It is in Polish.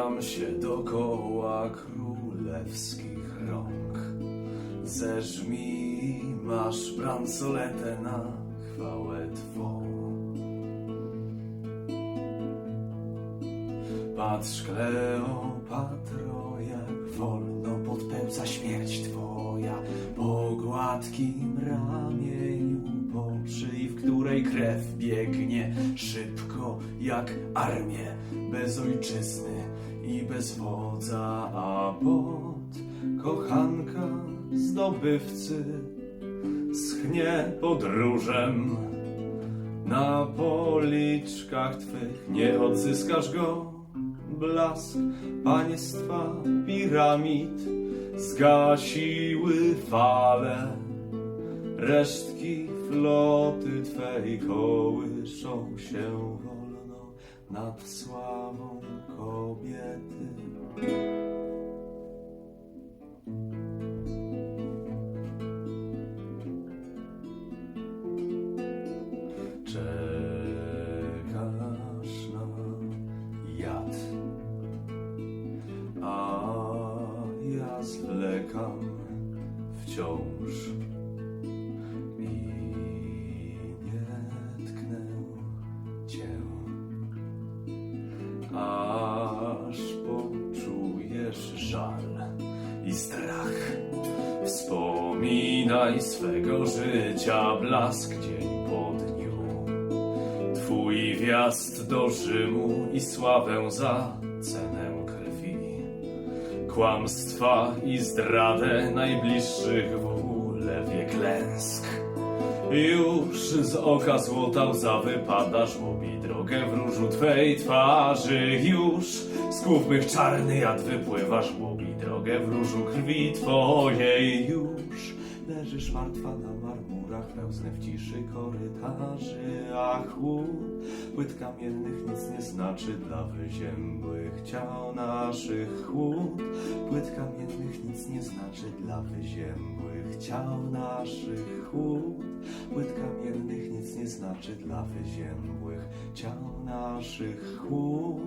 Oglądam się dokoła królewskich rąk. Zeżmij, masz bransoletę na chwałę Twą. Patrz, Kleopatro, jak wolno podpełza śmierć Twoja po gładkim której krew biegnie szybko jak armię, bez ojczyzny i bez wodza, a pod kochanka zdobywcy schnie podróżem. Na policzkach twych nie odzyskasz go blask państwa piramid zgasiły fale. Resztki floty twej kołyszą się wolno nad sławą kobiety. Czekasz na jad, a ja zwlekam wciąż i strach. Wspominaj swego życia blask dzień po dniu. Twój wjazd do Rzymu i sławę za cenę krwi. Kłamstwa i zdradę najbliższych w ulewie klęsk. Już z oka złota łza wypada żłobi drogę w różu twej twarzy. Już z głów czarny jad wypływa żłobi drogę w różu krwi twojej. Już leżysz martwa na marmurach pełzne w ciszy korytarzy, a chłód płyt kamiennych nic nie znaczy dla wyziębłych ciał naszych chłód. Płyt kamiennych nic nie znaczy dla wyziębłych ciał naszych chłód. Płyt kamiennych nic nie znaczy dla wyziębłych ciał naszych chłód.